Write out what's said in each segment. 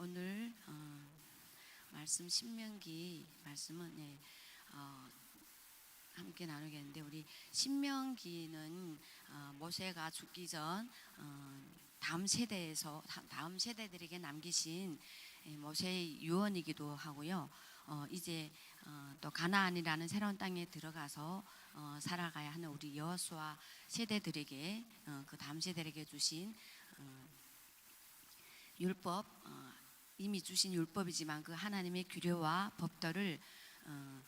오늘 어, 말씀 신명기 말씀은 예, 어, 함께 나누겠는데 우리 신명기는 어, 모세가 죽기 전 어, 다음 세대에서 다- 다음 세대들에게 남기신 예, 모세의 유언이기도 하고요. 어, 이제 어, 또 가나안이라는 새로운 땅에 들어가서 어, 살아가야 하는 우리 여호수아 세대들에게 어, 그 다음 세대에게 주신 어, 율법 어, 이미 주신 율법이지만 그 하나님의 규례와 법도를 어,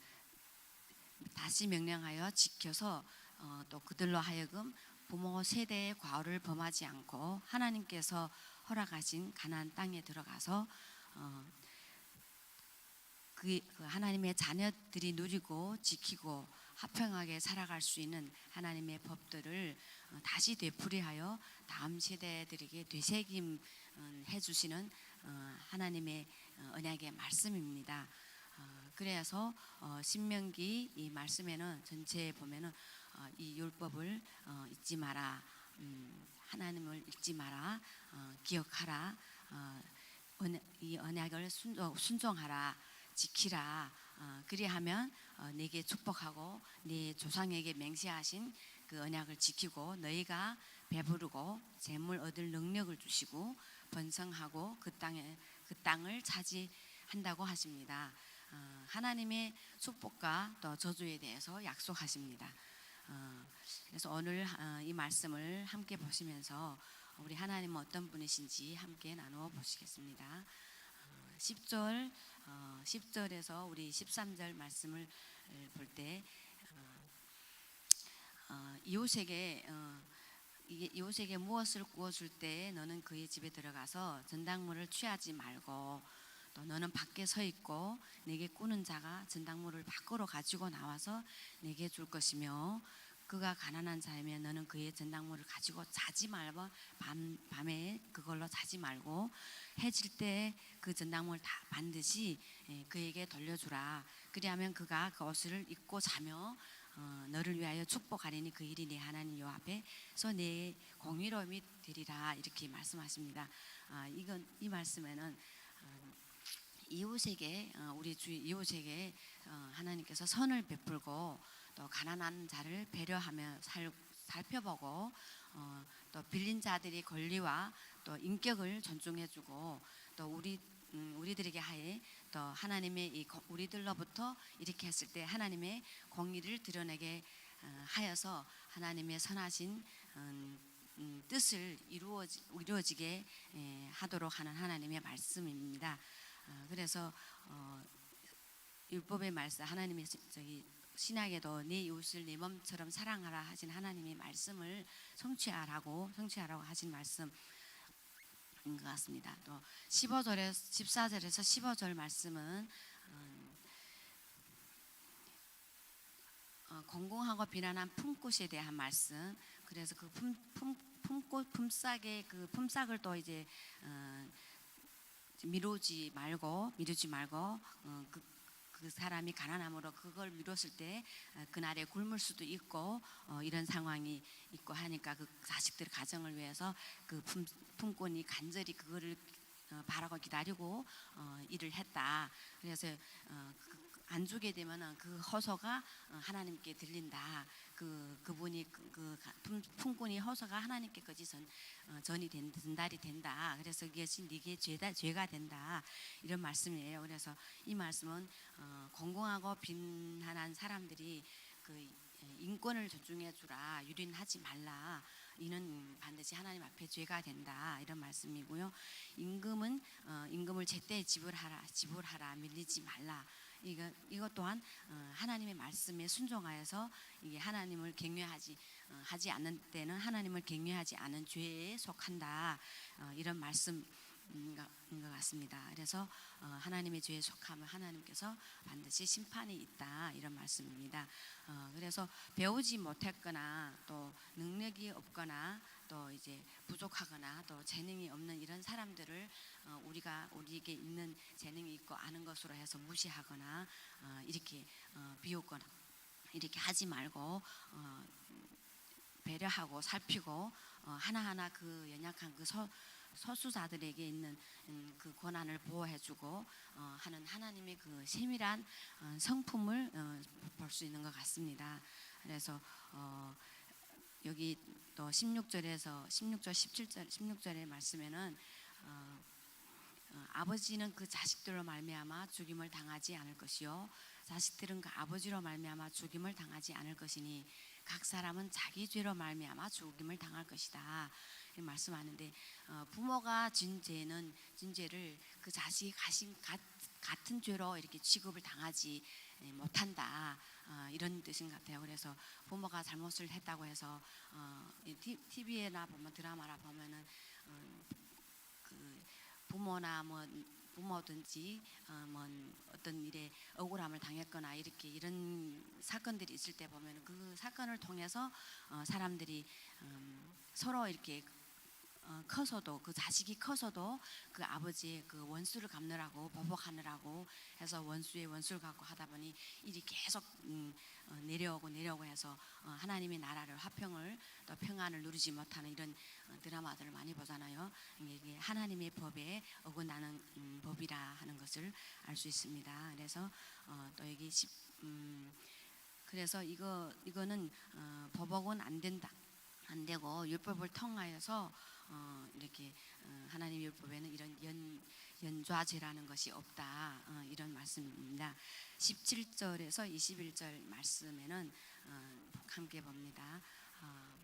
다시 명령하여 지켜서 어, 또 그들로 하여금 부모 세대의 과오를 범하지 않고 하나님께서 허락하신 가나안 땅에 들어가서 어, 그, 그 하나님의 자녀들이 누리고 지키고 화평하게 살아갈 수 있는 하나님의 법들을 어, 다시 되풀이하여 다음 세대들에게 되새김 어, 해주시는 어, 하나님의 어, 언약의 말씀입니다. 어, 그래서 어, 신명기 이 말씀에는 전체에 보면은 어, 이 율법을 어, 잊지 마라, 음, 하나님을 잊지 마라, 어, 기억하라, 어, 언- 이 언약을 순종, 순종 하라, 지키라. 어, 그리하면 어, 내게 축복하고 네 조상에게 맹세하신 그 언약을 지키고 너희가 배부르고 재물 얻을 능력을 주시고 번성하고 그 땅에 그 땅을 차지한다고 하십니다. 어, 하나님의 축복과 또 저주에 대해서 약속하십니다. 어, 그래서 오늘 어, 이 말씀을 함께 보시면서 우리 하나님은 어떤 분이신지 함께 나누어 보시겠습니다. 어, 10절 어, 10절에서 우리 13절 말씀을 볼 때 어, 이웃에게 어, 이게 이웃에게 무엇을 구워줄 때 너는 그의 집에 들어가서 전당물을 취하지 말고 또 너는 밖에 서 있고 내게 꾸는 자가 전당물을 밖으로 가지고 나와서 내게 줄 것이며 그가 가난한 자이면 너는 그의 전당물을 가지고 자지 말고 밤, 밤에 그걸로 자지 말고 해질 때 그 전당물 다 반드시 예, 그에게 돌려주라. 그리하면 그가 그 옷을 입고 자며 어, 너를 위하여 축복하리니 그 일이 내 하나님 여 앞에서 내 공의로움이 되리라 이렇게 말씀하십니다. 아, 이건 이 말씀에는 어, 이웃에게 어, 우리 주 이웃에게 어, 하나님께서 선을 베풀고 또 가난한 자를 배려하며 살, 살펴보고 어, 또 빌린 자들의 권리와 또 인격을 존중해주고 또 우리 음, 우리들에게 하에 또 하나님의 이 거- 우리들로부터 이렇게 했을 때 하나님의 공의를 드러내게 어, 하여서 하나님의 선하신 음, 음, 뜻을 이루어지, 이루어지게 에, 하도록 하는 하나님의 말씀입니다. 어, 그래서 어, 율법의 말씀 하나님의 시- 저기 신약에도 네 이웃을 네 몸처럼 사랑하라 하신 하나님의 말씀을 성취하라고 성취하라고 하신 말씀. 인것 같습니다. 또 15절에 14절에서 15절 말씀은 음, 어, 공공하고 비난한 품꽃에 대한 말씀. 그래서 그 품, 품, 품꽃 품삯의 그 품삯을 또 이제 어, 미루지 말고 미루지 말고 어, 그, 그 사람이 가난함으로 그걸 미뤘을 때 어, 그날에 굶을 수도 있고 어, 이런 상황이 있고 하니까 그 자식들 가정을 위해서 그 품, 품꾼이 간절히 그거를 어, 바라고 기다리고 어, 일을 했다. 그래서 어, 그, 안 주게 되면은 그 허소가 어, 하나님께 들린다. 그 그분이 그, 그 품꾼이 허소가 하나님께까지 전 어, 전이 된 전달이 된다. 그래서 이것이 네게 죄다 죄가 된다. 이런 말씀이에요. 그래서 이 말씀은 어, 공공하고 빈한한 사람들이 그 인권을 존중해 주라. 유린하지 말라. 이는 반드시 하나님 앞에 죄가 된다. 이런 말씀이고요. 임금은 어, 임금을 제때 지불하라. 지불하라. 밀리지 말라. 이거 이것 또한 어, 하나님의 말씀에 순종하여서 이게 하나님을 경외하지 어, 하지 않는 때는 하나님을 경외하지 않은 죄에 속한다. 어, 이런 말씀. 인 것- 인것 같습니다. 그래서 어, 하나님의 죄에 속하면 하나님께서 반드시 심판이 있다 이런 말씀입니다. 어, 그래서 배우지 못했거나 또 능력이 없거나 또 이제 부족하거나 또 재능이 없는 이런 사람들을 어, 우리가 우리에게 있는 재능이 있고 아는 것으로 해서 무시하거나 어, 이렇게 어, 비웃거나 이렇게 하지 말고 어, 배려하고 살피고 어, 하나하나 그 연약한 그 소, 소수자들에게 있는 음, 그 권한을 보호해주고 어, 하는 하나님의 그 세밀한 어, 성품을 어, 볼수 있는 것 같습니다. 그래서 어, 여기 또 16절에서 16절 17절 16절의 말씀에는 어, 어, 아버지는 그 자식들로 말미암아 죽임을 당하지 않을 것이요 자식들은 그 아버지로 말미암아 죽임을 당하지 않을 것이니 각 사람은 자기 죄로 말미암아 죽임을 당할 것이다. 말씀하는데 어, 부모가 진 죄는 진 죄를 그 자식이 가신 같, 같은 죄로 이렇게 취급을 당하지 예, 못한다. 어, 이런 뜻인 것 같아요. 그래서 부모가 잘못을 했다고 해서 어, TV에나 보면 드라마나 보면은 어, 그 부모나 뭐 부모든지 어, 뭐 어떤 일에 억울함을 당했거나 이렇게 이런 사건들이 있을 때 보면 그 사건을 통해서 어, 사람들이 음, 서로 이렇게 어, 커서도 그 자식이 커서도 그 아버지의 그 원수를 갚느라고 보복하느라고 해서 원수의 원수를 갖고 하다 보니 일이 계속 음, 어, 내려오고 내려오고 해서 어, 하나님의 나라를 화평을 또 평안을 누리지 못하는 이런 어, 드라마들을 많이 보잖아요. 이게 하나님의 법에 어긋나는 음, 법이라 하는 것을 알 수 있습니다. 그래서 어, 또 여기 십, 음, 그래서 이거 이거는 어, 보복은 안 된다. 안 되고 율법을 통하여서 어, 이렇게 어, 하나님 율법에는 이런 연 연좌죄라는 것이 없다 어, 이런 말씀입니다. 17절에서 21절 말씀에는 어, 함께 봅니다. 어,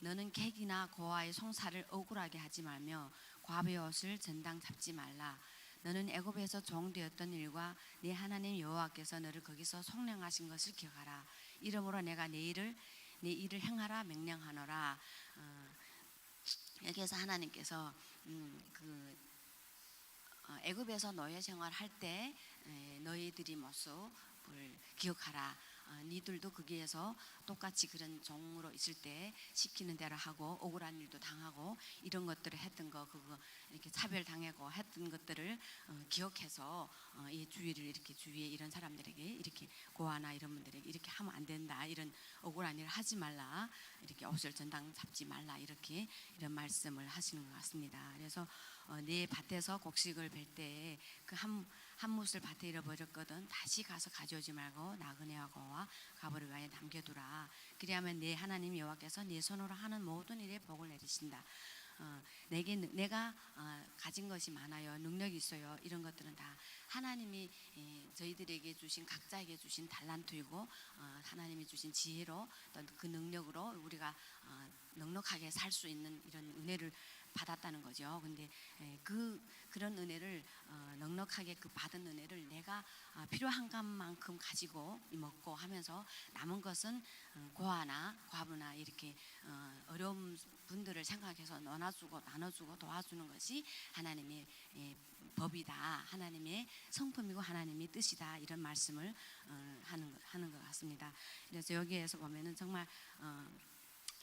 너는 객이나 고아의 송사를 억울하게 하지 말며 과부의 옷을 전당 잡지 말라. 너는 애굽에서 종되었던 일과 네 하나님 여호와께서 너를 거기서 속량하신 것을 기억하라. 이러므로 내가 내 일을 내 일을 행하라 명령하노라. 어, 여기에서 하나님께서 음, 그 어, 애굽에서 노예 생활할 때 에, 너희들이 모습을 기억하라. 어, 니들도 거기에서 똑같이 그런 종으로 있을 때 시키는 대로 하고 억울한 일도 당하고 이런 것들을 했던 거 그거 이렇게 차별 당하고 했던 것들을 어, 기억해서 어, 이 주의를 이렇게 주위에 이런 사람들에게 이렇게 고아나 이런 분들에게 이렇게 하면 안 된다 이런 억울한 일을 하지 말라 이렇게 옷을 전당 잡지 말라 이렇게 이런 말씀을 하시는 것 같습니다. 그래서 어, 내 밭에서 곡식을 벨때그한 한 못을 밭에 잃어버렸거든 다시 가서 가져오지 말고 나그네하고와 가버를 위하여 남겨두라. 그리하면 내 하나님 여호와께서 내 손으로 하는 모든 일에 복을 내리신다. 어, 내게 능- 내가 어, 가진 것이 많아요, 능력이 있어요. 이런 것들은 다 하나님이 예, 저희들에게 주신 각자에게 주신 달란트이고 어, 하나님이 주신 지혜로 또그 능력으로 우리가 어, 넉넉하게 살 수 있는 이런 은혜를 받았다는 거죠. 근데 예, 그 그런 은혜를 어, 넉넉하게 그 받은 은혜를 내가 아, 필요한 것만큼 가지고 먹고 하면서 남은 것은 어, 고아나 과부나 이렇게 어, 어려운 분들을 생각해서 나눠주고 나눠주고 도와주는 것이 하나님의 예, 법이다. 하나님의 성품이고 하나님의 뜻이다. 이런 말씀을 어, 하는 것- 하는 것 같습니다. 그래서 여기에서 보면은 정말 어,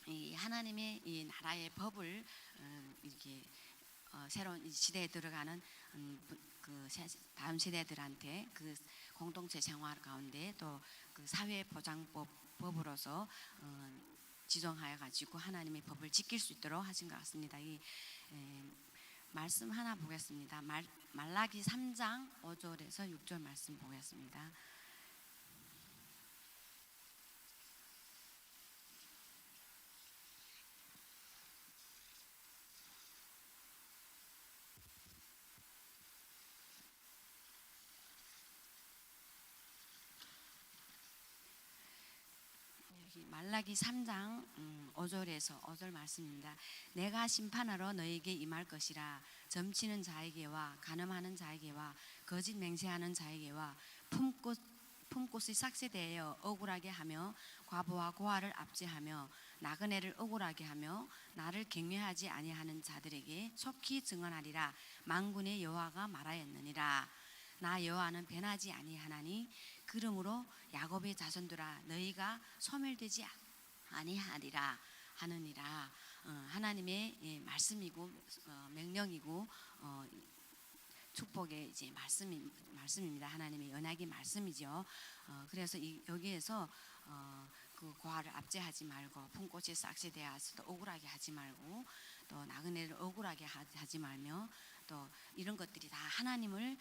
이 하나님의 이 나라의 법을 어, 이렇게 어, 새로운 이 시대에 들어가는 음, 부- 그 세- 다음 세대들한테 그 공동체 생활 가운데 또 그 사회 보장법 법으로서 어, 지정하여 가지고 하나님의 법을 지킬 수 있도록 하신 것 같습니다. 이 에, 말씀 하나 보겠습니다. 말, 말라기 3장 5절에서 6절 말씀 보겠습니다. 여기 말라기 3장 음, 5절에서 5절 말씀입니다. 내가 심판하러 너에게 임할 것이라. 점치는 자에게와 간음하는 자에게와 거짓 맹세하는 자에게와 품꽃 삭새 대하여 억울하게 하며 과부와 고아를 압제하며 나그네를 억울하게 하며 나를 경외하지 아니하는 자들에게 속히 증언하리라. 만군의 여호와가 말하였느니라. 나 여호와는 변하지 아니하나니 그러므로 야곱의 자손들아 너희가 소멸되지 아니하리라 하느니라 어, 하나님의 예, 말씀이고 어, 명령이고 어, 축복의 이제 말씀이 말씀입니다. 하나님의 연약의 말씀이죠. 어, 그래서 이, 여기에서 어, 그 고아를 압제하지 말고 품꽃이 싹시 대하서도 억울하게 하지 말고 또 나그네를 억울하게 하- 하지 말며 또 이런 것들이 다 하나님을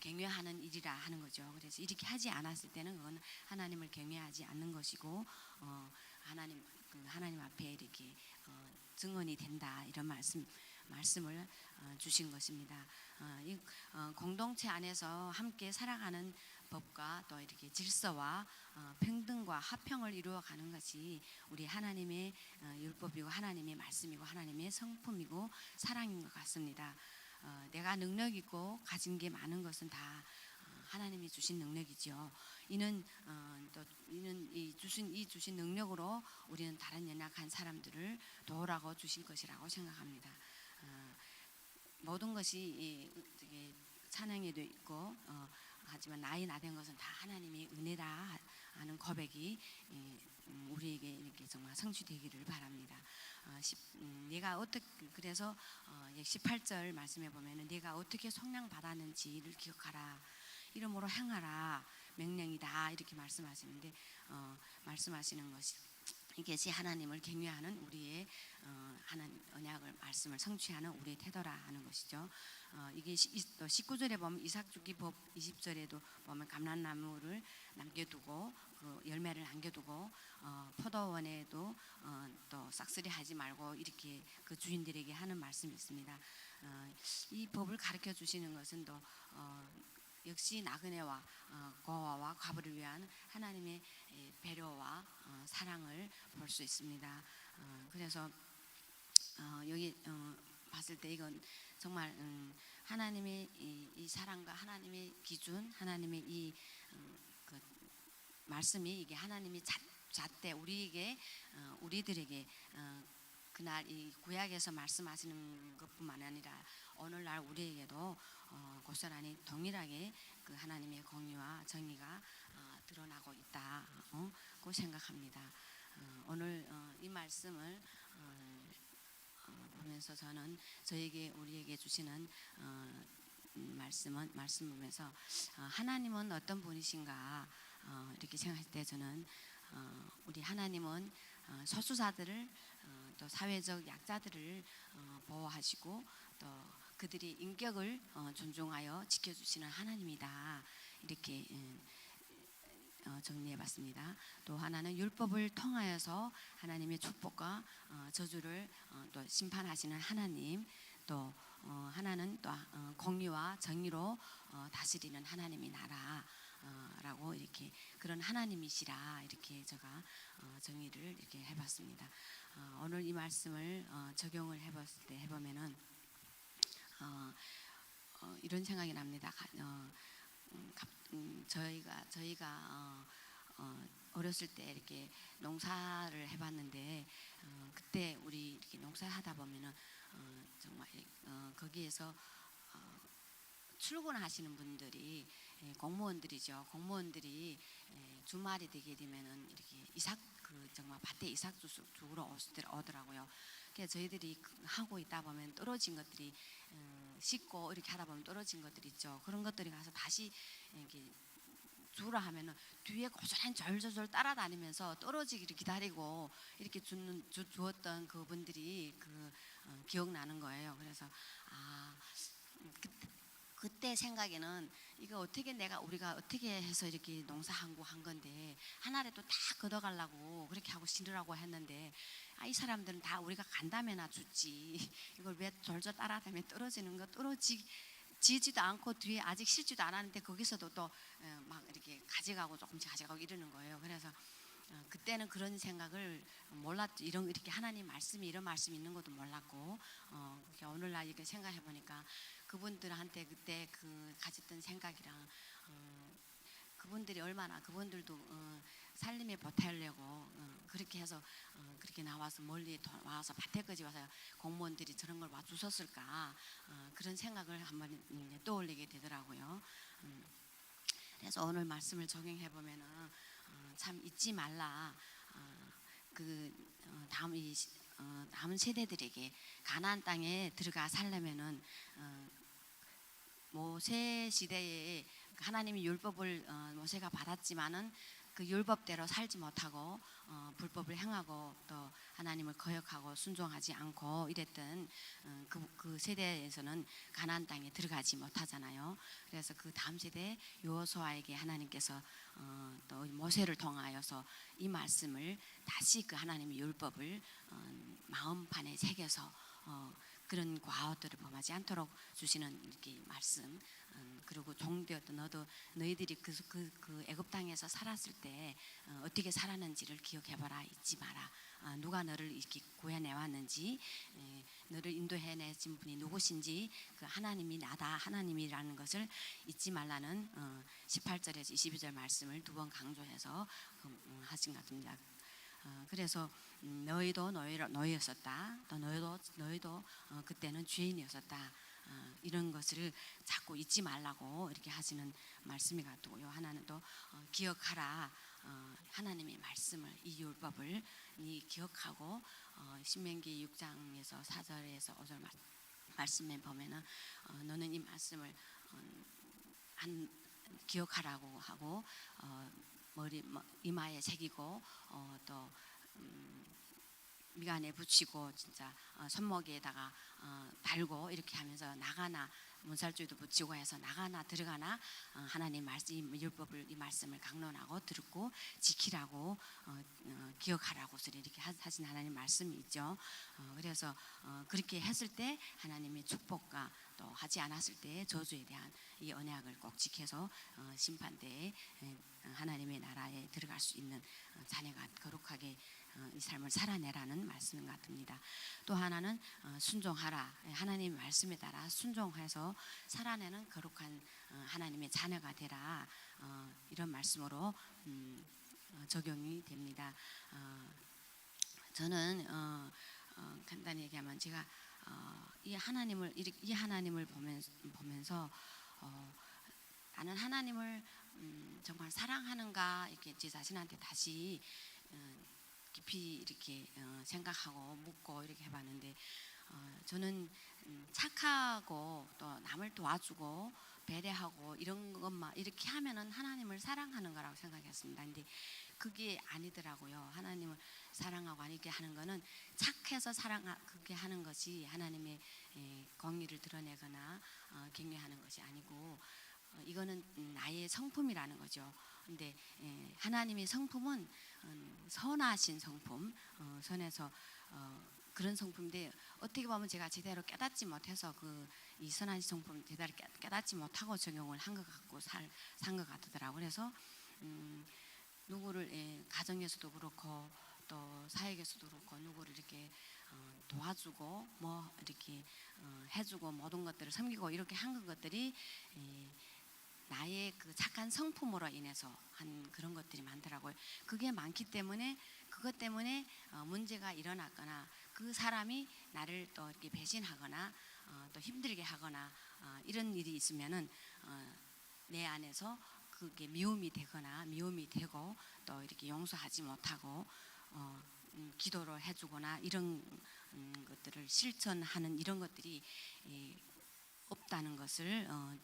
경외하는 일이라 하는 거죠. 그래서 이렇게 하지 않았을 때는 그건 하나님을 경외하지 않는 것이고 어, 하나님 그 하나님 앞에 이렇게 어, 증언이 된다 이런 말씀 말씀을 어, 주신 것입니다. 어, 이 어, 공동체 안에서 함께 살아가는 법과 또 이렇게 질서와 어, 평등과 화평을 이루어가는 것이 우리 하나님의 어, 율법이고 하나님의 말씀이고 하나님의 성품이고 사랑인 것 같습니다. 어, 내가 능력 있고 가진 게 많은 것은 다 어, 하나님이 주신 능력이죠. 이는 어, 또 이는 이 주신 이 주신 능력으로 우리는 다른 연약한 사람들을 도우라고 주신 것이라고 생각합니다. 어, 모든 것이 이, 이게 찬양에도 있고 어, 하지만 나이 나된 것은 다 하나님의 은혜라 하는 고백이 예, 음, 우리에게 이렇게 정말 성취되기를 바랍니다. 어, 십- 음, 어떻게 그래서 어, 18절 말씀해 보면은 내가 어떻게 속량 받았는지를 기억하라 이름으로 행하라 명령이다 이렇게 말씀하시는데 어, 말씀하시는 것이 이것이 하나님을 경외하는 우리의 어, 하나님 언약을 말씀을 성취하는 우리의 태도라 하는 것이죠. 어, 이게 시- 이- 또 19절에 보면 이삭 주기 법 20절에도 보면 감람나무를 남겨두고 그 열매를 남겨두고 어, 포도원에도 어, 또 싹쓸이 하지 말고 이렇게 그 주인들에게 하는 말씀이 있습니다. 어, 이 법을 가르쳐 주시는 것은 또 어, 역시 나그네와 어, 고아와 과부를 위한 하나님의 예, 배려와 어, 사랑을 볼 수 있습니다. 어, 그래서 어, 여기 어, 봤을 때 이건 정말 음, 하나님의 이, 이 사랑과 하나님의 기준, 하나님의 이 음, 그 말씀이 이게 하나님이 잣, 잣대 우리에게 어, 우리들에게 어, 그날 이 구약에서 말씀하시는 것뿐만 아니라 오늘날 우리에게도 어, 고스란히 동일하게 그 하나님의 공의와 정의가 어, 드러나고 있다고 생각합니다. 어, 오늘 어, 이 말씀을 어, 어, 보면서 저는 저에게 우리에게 주시는 어, 음, 말씀은 말씀 보면서 어, 하나님은 어떤 분이신가 어, 이렇게 생각할 때 저는 어, 우리 하나님은 어, 소수자들을 어, 또 사회적 약자들을 어, 보호하시고 또 그들이 인격을 어, 존중하여 지켜주시는 하나님이다 이렇게 음, 어, 정리해봤습니다. 또 하나는 율법을 통하여서 하나님의 축복과 어, 저주를 어, 또 심판하시는 하나님, 또 어, 하나는 또 어, 공의와 정의로 어, 다스리는 하나님의 나라 라고 이렇게 그런 하나님이시라 이렇게 제가 어, 정의를 이렇게 해봤습니다. 어, 오늘 이 말씀을 어, 적용을 해봤을 때 해보면은 어, 어, 이런 생각이 납니다. 가- 어, 음, 갑- 음, 저희가 저희가 어, 어, 어 렸을 때 이렇게 농사를 해봤는데 어, 그때 우리 이렇게 농사하다 보면은 어, 정말 어, 거기에서 어, 출근하시는 분들이 예, 공무원들이죠. 공무원들이 예, 주말이 되게 되면은 이렇게 이삭 그 정말 밭에 이삭 주 주우러 오시더- 오더라고요. 그래서 저희들이 그- 하고 있다 보면 떨어진 것들이 어, 씻고 이렇게 하다 보면 떨어진 것들 있죠. 그런 것들이 가서 다시 이렇게 주라 하면은 뒤에 고스란히 절절절 따라다니면서 떨어지기를 기다리고 이렇게 주는 주, 주었던 그분들이 그 어, 기억나는 거예요. 그래서 아 그, 그때 생각에는 이거 어떻게 내가 우리가 어떻게 해서 이렇게 농사한고 한 건데 하나라도 다 걷어가려고 그렇게 하고 신으라고 했는데 아, 이 사람들은 다 우리가 간다면나 죽지 이걸 왜 졸졸 따라다니면 떨어지는 거 떨어지 지지도 않고 뒤에 아직 실지도 않았는데 거기서도 또 막 이렇게 가져가고 조금씩 가져가고 이러는 거예요. 그래서 어, 그때는 그런 생각을 몰랐죠. 이런 이렇게 하나님 말씀이 이런 말씀이 있는 것도 몰랐고 어, 오늘날 이렇게 생각해 보니까 그분들한테 그때 그 가졌던 생각이랑 어, 그분들이 얼마나 그분들도 어, 살림에 보태려고 어, 그렇게 해서 어, 그렇게 나와서 멀리 도- 와서 밭에까지 와서 공무원들이 저런 걸 와주셨을까 어, 그런 생각을 한번 음, 떠올리게 되더라고요. 음, 그래서 오늘 말씀을 적용해 보면은 어, 참 잊지 말라. 어, 그 어, 다음 이 시- 어, 다음 세대들에게 가나안 땅에 들어가 살려면은 어, 모세 시대에 하나님이 율법을 어, 모세가 받았지만은 그 율법대로 살지 못하고 어, 불법을 행하고 또 하나님을 거역하고 순종하지 않고 이랬던 어, 그, 그 세대에서는 가나안 땅에 들어가지 못하잖아요. 그래서 그 다음 세대 요호수아에게 하나님께서 어, 또 모세를 통하여서 이 말씀을 다시 그 하나님의 율법을 어, 마음판에 새겨서 어, 그런 과오들을 범하지 않도록 주시는 이렇게 말씀. 음, 그리고 종되었던 너도 너희들이 그, 그, 그 애굽 땅에서 살았을 때 어, 어떻게 살았는지를 기억해봐라. 잊지 마라. 아, 누가 너를 이렇게 구해내 왔는지 에, 너를 인도해내신 분이 누구신지 그 하나님이 나다 하나님이라는 것을 잊지 말라는 어, 18절에서 22절 말씀을 두 번 강조해서 그, 음, 하신 것 같습니다. 어, 그래서 음, 너희도 너희 너희였었다. 또 너희도 너희도 어, 그때는 죄인이었었다. 어, 이런 것을 자꾸 잊지 말라고 이렇게 하시는 말씀이 같고요. 하나는 또 어, 기억하라. 어, 하나님의 말씀을 이 율법을 이 기억하고 어, 신명기 6장에서 4절에서 5절 말, 말씀에 보면은 어, 너는 이 말씀을 어, 한 기억하라고 하고 어, 머리 뭐, 이마에 새기고 어, 또 음, 미간에 붙이고 진짜 어, 손목에다가 어, 달고 이렇게 하면서 나가나 문살줄도 붙이고 해서 나가나 들어가나 어, 하나님 말씀 이 율법을 이 말씀을 강론하고 듣고 지키라고 어, 어, 기억하라고 이렇게 하- 하신 하나님 말씀이 있죠. 어, 그래서 어, 그렇게 했을 때 하나님의 축복과 또 하지 않았을 때의 저주에 대한 이 언약을 꼭 지켜서 어, 심판대에 에, 하나님의 나라에 들어갈 수 있는 어, 자녀가 거룩하게 어, 이 삶을 살아내라는 말씀 같습니다. 또 하나는 어, 순종하라. 예, 하나님 말씀에 따라 순종해서 살아내는 거룩한 어, 하나님의 자녀가 되라. 어, 이런 말씀으로 음, 어, 적용이 됩니다. 어, 저는 어, 어, 간단히 얘기하면 제가 어, 이 하나님을 이- 이 하나님을 보면서, 어, 나는 하나님을 음, 정말 사랑하는가 이렇게 제 자신한테 다시 어, 깊이 이렇게 어, 생각하고 묻고 이렇게 해봤는데 어, 저는 음, 착하고 또 남을 도와주고 배려하고 이런 것만 이렇게 하면은 하나님을 사랑하는 거라고 생각했습니다. 근데 그게 아니더라고요. 하나님을 사랑하고 아니게 하는 거는 착해서 사랑 그게 하는 것이 하나님의 에, 공의를 드러내거나 어, 경외하는 것이 아니고 어, 이거는 음, 나의 성품이라는 거죠. 근데 에, 하나님의 성품은 음, 선하신 성품, 어, 선해서 어, 그런 성품인데 어떻게 보면 제가 제대로 깨닫지 못해서 그 이 선하신 성품 제대로 깨- 깨닫지 못하고 적용을 한 것 같고 살산것 같더라고. 그래서 음, 누구를 예, 가정에서도 그렇고 또 사역에서도 그렇고 누구를 이렇게 어, 도와주고 뭐 이렇게 어, 해주고 모든 것들을 섬기고 이렇게 한 것들이 예, 나의 그 착한 성품으로 인해서 한 그런 것들이 많더라고요. 그게 많기 때문에 그것 때문에 어, 문제가 일어났거나 그 사람이 나를 또 이렇게 배신하거나 어, 또 힘들게 하거나 어, 이런 일이 있으면은 어, 내 안에서 그게 미움이 되거나 미움이 되고 또 이렇게 용서하지 못하고 어, 음, 기도를 해주거나 이런 음, 것들을 실천하는 이런 것들이 이, 없다는 것을 어,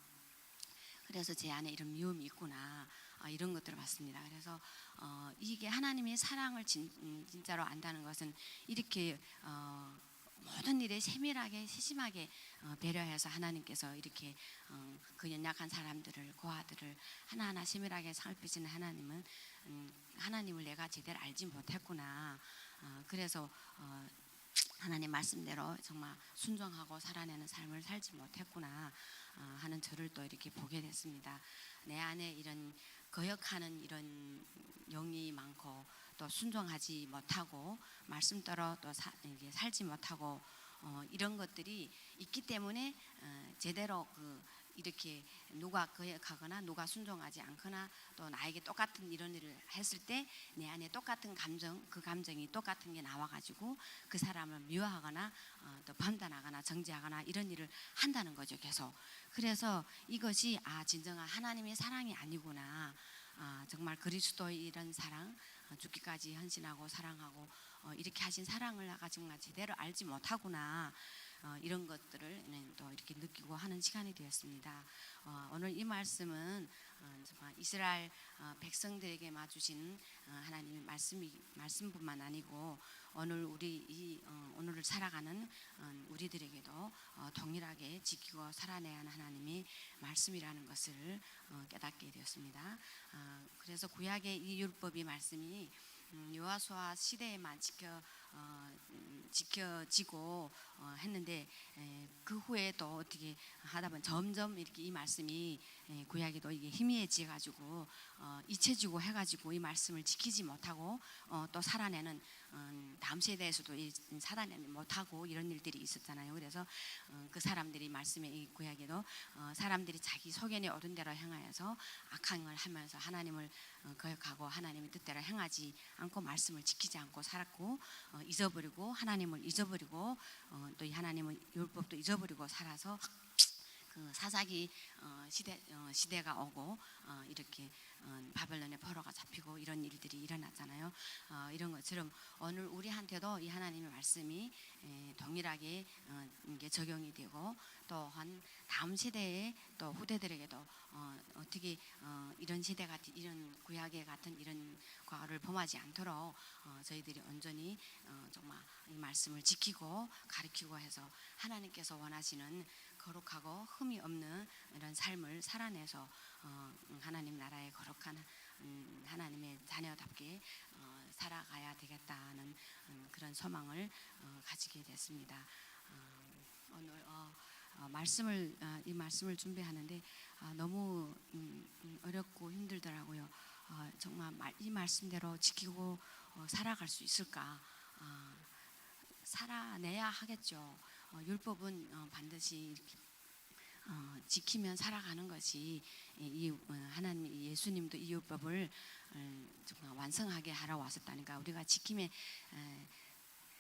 그래서 제 안에 이런 미움이 있구나 아, 이런 것들을 봤습니다. 그래서 어, 이게 하나님의 사랑을 진, 음, 진짜로 안다는 것은 이렇게 어, 모든 일에 세밀하게 세심하게 어, 배려해서 하나님께서 이렇게 어, 그 연약한 사람들을 고아들을 하나하나 세밀하게 살피시는 하나님은 음, 하나님을 내가 제대로 알지 못했구나. 어, 그래서 어, 하나님 말씀대로 정말 순종하고 살아내는 삶을 살지 못했구나 어, 하는 저를 또 이렇게 보게 됐습니다. 내 안에 이런 거역하는 이런 영이 많고 또 순종하지 못하고 말씀대로 또 사, 이게 살지 못하고 어, 이런 것들이 있기 때문에 어, 제대로 그 이렇게 누가 거역하거나 누가 순종하지 않거나 또 나에게 똑같은 이런 일을 했을 때 내 안에 똑같은 감정 그 감정이 똑같은 게 나와가지고 그 사람을 미워하거나 어, 또 판단하거나 정죄하거나 이런 일을 한다는 거죠 계속. 그래서 이것이 아 진정한 하나님의 사랑이 아니구나. 아, 정말 그리스도의 이런 사랑 어, 죽기까지 헌신하고 사랑하고 어, 이렇게 하신 사랑을 내가 정말 제대로 알지 못하구나 어, 이런 것들을 네, 또 이렇게 느끼고 하는 시간이 되었습니다. 어, 오늘 이 말씀은 어, 이스라엘 어, 백성들에게 마주신 어, 하나님의 말씀이 말씀뿐만 아니고 오늘 우리 이 어, 오늘을 살아가는 어, 우리들에게도 어, 동일하게 지키고 살아내야 하는 하나님의 말씀이라는 것을 어, 깨닫게 되었습니다. 아, 그래서 구약의 이 율법이 말씀이 음, 여호수아 시대에만 지켜 어, 음, 지켜지고 어, 했는데 에, 그 후에 또 어떻게 하다 보면 점점 이렇게 이 말씀이 에, 구약에도 이게 희미해져 가지고 어, 잊혀지고 해가지고 이 말씀을 지키지 못하고 어, 또 살아내는 음, 다음 세대에서도 이 살아내지 못하고 이런 일들이 있었잖아요. 그래서 어, 그 사람들이 말씀에 이 구약에도 어, 사람들이 자기 소견에 옳은 대로 향하여서 악행을 하면서 하나님을 어, 거역하고 하나님의 뜻대로 행하지 않고 말씀을 지키지 않고 살았고 어, 잊어버리고 하나님을 잊어버리고 어, 또이 하나님의 율법도 잊어버리고 살아서 그 사사기 어, 시대 어, 시대가 오고 어, 이렇게 어, 바벨론의 포로가 잡히고 이런 일들이 일어났잖아요. 어, 이런 것처럼 오늘 우리한테도 이 하나님의 말씀이 에, 동일하게 어, 이게 적용이 되고 또한 다음 세대의 또 후대들에게도 어, 어떻게 어, 이런 시대 같은 이런 구약의 같은 이런 과거를 범하지 않도록 어, 저희들이 온전히 어, 정말 이 말씀을 지키고 가르치고 해서 하나님께서 원하시는 거룩하고 흠이 없는 이런 삶을 살아내서 어, 하나님 나라의 거룩한 음, 하나님의 자녀답게 어, 살아가야 되겠다는 음, 그런 소망을 어, 가지게 됐습니다. 어, 오늘 말씀을 어, 이 말씀을 준비하는데 아, 너무 음, 음, 어렵고 힘들더라고요. 어, 정말 말- 이 말씀대로 지키고 어, 살아갈 수 있을까? 아, 살아내야 하겠죠. 어, 율법은 어, 반드시 이렇게 어, 지키면 살아가는 것이 이, 이, 어, 하나님 이 예수님도 이 율법을 어, 정말 완성하게 하러 왔었다니까 우리가 지킴에 에,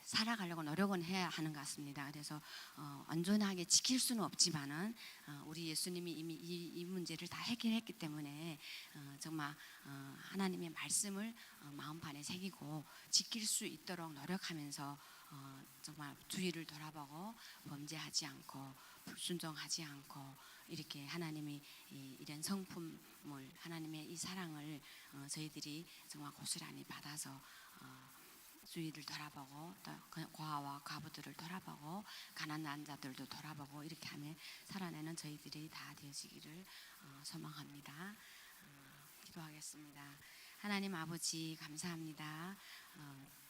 살아가려고 노력은 해야 하는 것 같습니다. 그래서 어, 온전하게 지킬 수는 없지만은 어, 우리 예수님이 이미 이, 이 문제를 다 해결했기 때문에 어, 정말 어, 하나님의 말씀을 어, 마음판에 새기고 지킬 수 있도록 노력하면서 어, 정말 주의를 돌아보고 범죄하지 않고 불순종하지 않고 이렇게 하나님이 이, 이 런 성품을 하나님의 이 사랑을 어, 저희들이 정말 고스란히 받아서 어, 주의를 돌아보고 또그 과와 과부들을 돌아보고 가난한 자들도 돌아보고 이렇게 하면 살아내는 저희들이 다 되어지기를 어, 소망합니다. 어, 기도하겠습니다. 하나님 아버지 감사합니다. 어, 어,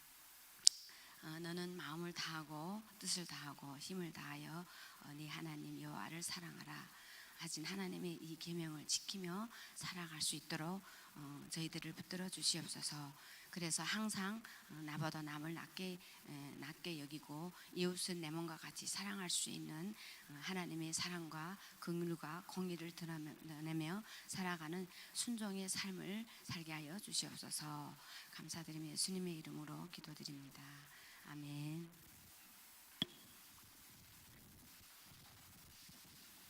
너는 마음을 다하고 뜻을 다하고 힘을 다하여 어, 네 하나님 여호와를 사랑하라. 하진 하나님의 이 계명을 지키며 살아갈 수 있도록 어, 저희들을 붙들어 주시옵소서. 그래서 항상 어, 나보다 남을 낮게 에, 낮게 여기고 이웃은 내 몸과 같이 사랑할 수 있는 어, 하나님의 사랑과 긍휼과 공의를 드러내며 살아가는 순종의 삶을 살게 하여 주시옵소서. 감사드리며 예수님의 이름으로 기도드립니다. 아멘.